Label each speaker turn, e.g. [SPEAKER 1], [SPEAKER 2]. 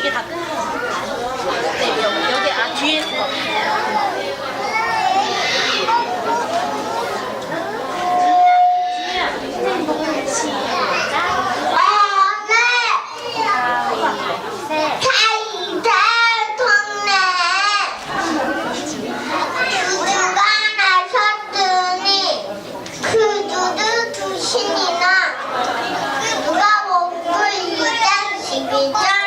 [SPEAKER 1] 이게 다 끊는 거예요. 네, 여기, 여기 아 뒤에 거.
[SPEAKER 2] 신이나 누가 먹을 이장식이죠?